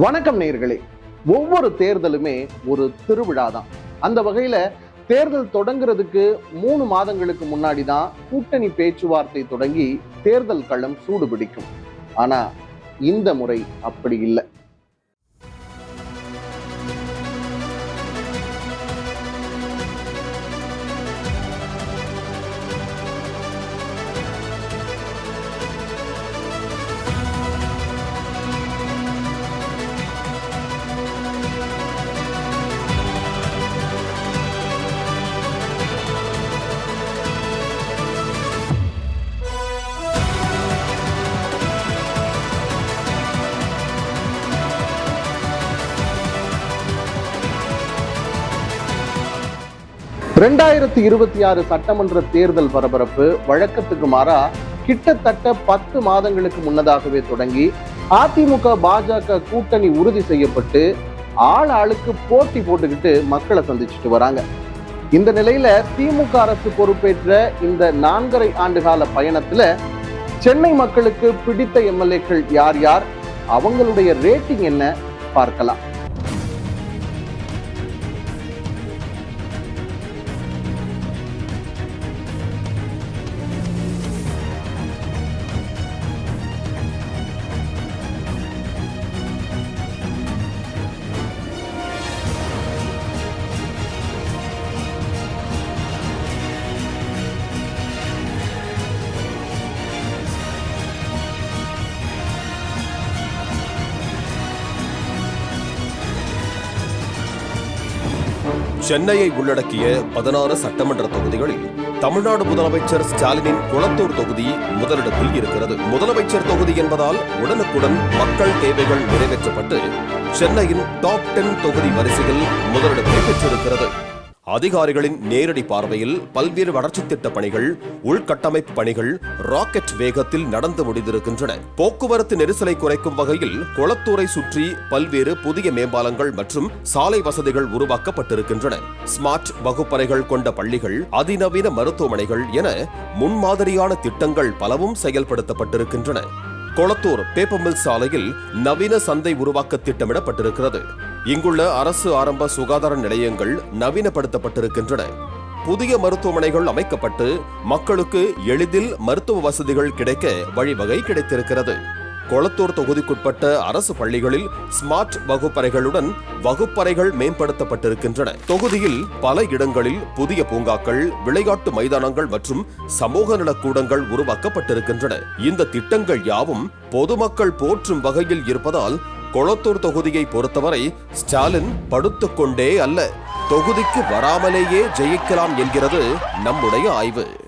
வணக்கம் நேர்களே ஒவ்வொரு தேர்தலுமே ஒரு திருவிழா தான் அந்த வகையில தேர்தல் தொடங்குறதுக்கு மூணு மாதங்களுக்கு முன்னாடி தான் கூட்டணி பேச்சுவார்த்தை தொடங்கி தேர்தல் களம் சூடு பிடிக்கும் ஆனா இந்த முறை அப்படி இல்லை. ரெண்டாயிரத்தி இருபத்தி ஆறு சட்டமன்ற தேர்தல் பரபரப்பு வழக்கத்துக்கு மாறா கிட்டத்தட்ட பத்து மாதங்களுக்கு முன்னதாகவே தொடங்கி அதிமுக பாஜக கூட்டணி உறுதி செய்யப்பட்டு ஆள் ஆளுக்கு போட்டி போட்டுக்கிட்டு மக்களை சந்திச்சுட்டு வராங்க. இந்த நிலையில திமுக அரசு பொறுப்பேற்ற இந்த நான்கரை ஆண்டுகால பயணத்துல சென்னை மக்களுக்கு பிடித்த எம்எல்ஏக்கள் யார் யார்? அவங்களுடைய ரேட்டிங் என்ன? பார்க்கலாம். சென்னையை உள்ளடக்கிய பதினாறு சட்டமன்ற தொகுதிகளில் தமிழ்நாடு முதலமைச்சர் ஸ்டாலினின் குளத்தூர் தொகுதி முதலிடத்தில் இருக்கிறது. முதலமைச்சர் தொகுதி என்பதால் உடனுக்குடன் மக்கள் தேவைகள் நிறைவேற்றப்பட்டு சென்னையின் டாப் டென் தொகுதி வரிசையில் முதலிடத்தை பெற்றிருக்கிறது. அதிகாரிகளின் நேரடி பார்வையில் பல்வேறு வளர்ச்சி திட்ட பணிகள் உள்கட்டமைப்பு பணிகள் ராக்கெட் வேகத்தில் நடந்து முடிந்திருக்கின்றன. போக்குவரத்து நெரிசலை குறைக்கும் வகையில் குளத்தூரை சுற்றி பல்வேறு புதிய மேம்பாலங்கள் மற்றும் சாலை வசதிகள் உருவாக்கப்பட்டிருக்கின்றன. ஸ்மார்ட் வகுப்பறைகள் கொண்ட பள்ளிகள் அதிநவீன மருத்துவமனைகள் என முன்மாதிரியான திட்டங்கள் பலவும் செயல்படுத்தப்பட்டிருக்கின்றன. கொளத்தூர் பேப்பர் மில் சாலையில் நவீன சந்தை உருவாக்க திட்டமிடப்பட்டிருக்கிறது. இங்குள்ள அரசு ஆரம்ப சுகாதார நிலையங்கள் நவீனப்படுத்தப்பட்டிருக்கின்றன. புதிய மருத்துவமனைகள் அமைக்கப்பட்டு மக்களுக்கு எளிதில் மருத்துவ வசதிகள் கிடைக்க வழிவகை கிடைத்திருக்கிறது. கொளத்தூர் தொகுதிக்குட்பட்ட அரசு பள்ளிகளில் ஸ்மார்ட் வகுப்பறைகளுடன் வகுப்பறைகள் மேம்படுத்தப்பட்டிருக்கின்றன. தொகுதியில் பல இடங்களில் புதிய பூங்காக்கள் விளையாட்டு மைதானங்கள் மற்றும் சமூக நலக்கூடங்கள் உருவாக்கப்பட்டிருக்கின்றன. இந்த திட்டங்கள் யாவும் பொதுமக்கள் போற்றும் வகையில் இருப்பதால் கொளத்தூர் தொகுதியை பொறுத்தவரை ஸ்டாலின் படுத்துக்கொண்டே அல்ல. தொகுதிக்கு வராமலேயே ஜெயிக்கலாம் என்கிறது நம்முடைய ஆய்வு.